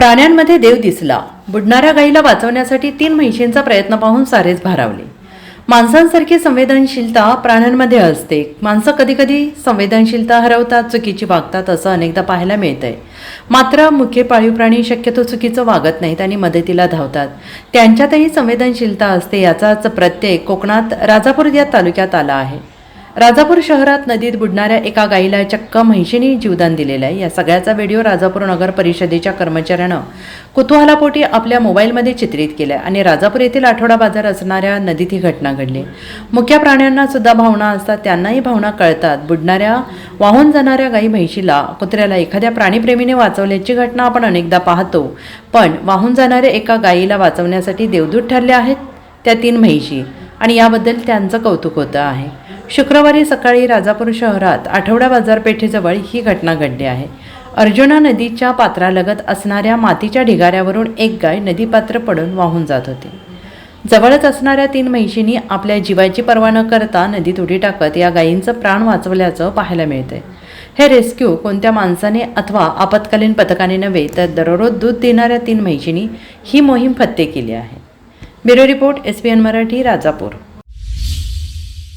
प्राण्यांमध्ये देव दिसला. बुडणाऱ्या गाईला वाचवण्यासाठी तीन म्हैशींचा प्रयत्न पाहून सारेच भारावले. माणसांसारखी संवेदनशीलता प्राण्यांमध्ये असते. माणसं कधीकधी संवेदनशीलता हरवतात चुकीची वागतात असं अनेकदा पाहायला मिळतंय. मात्र मुख्य पाळीव प्राणी शक्यतो चुकीचं वागत नाहीत आणि मदतीला धावतात. त्यांच्यातही संवेदनशीलता असते याचाच प्रत्यय कोकणात राजापूर या तालुक्यात आला आहे. राजापूर शहरात नदीत बुडणाऱ्या एका गाईला चक्क म्हैशीने जीवदान दिलेलं आहे. या सगळ्याचा व्हिडिओ राजापूर नगर परिषदेच्या कर्मचाऱ्यानं कुतूहलापोटी आपल्या मोबाईलमध्ये चित्रित केलाय आणि राजापूर येथील आठवडा बाजार असणाऱ्या नदीत ही घटना घडली. मुख्य प्राण्यांना सुद्धा भावना असतात त्यांनाही भावना कळतात. बुडणाऱ्या वाहून जाणाऱ्या गाई म्हैशीला कुत्र्याला एखाद्या प्राणीप्रेमीने वाचवल्याची घटना आपण अनेकदा पाहतो. पण वाहून जाणाऱ्या एका गाईला वाचवण्यासाठी देवदूत ठरले आहेत त्या तीन म्हैशी आणि याबद्दल त्यांचं कौतुक होतं आहे. शुक्रवारी सकाळी राजापूर शहरात आठवडा बाजारपेठेजवळ ही घटना घडली आहे. अर्जुना नदीच्या पात्रालगत असणाऱ्या मातीच्या ढिगाऱ्यावरून एक गाय नदीपात्र पडून वाहून जात होती. जवळच असणाऱ्या तीन म्हैशींनी आपल्या जीवाची पर्वा न करता नदीत उडी टाकत या गायींचं प्राण वाचवल्याचं पाहायला मिळते हे रेस्क्यू कोणत्या माणसाने अथवा आपत्कालीन पथकाने नव्हे तर दररोज दूध देणाऱ्या तीन म्हैशींनी ही मोहीम फत्ते केली आहे. Bureau report S P N Marathi Rajapur.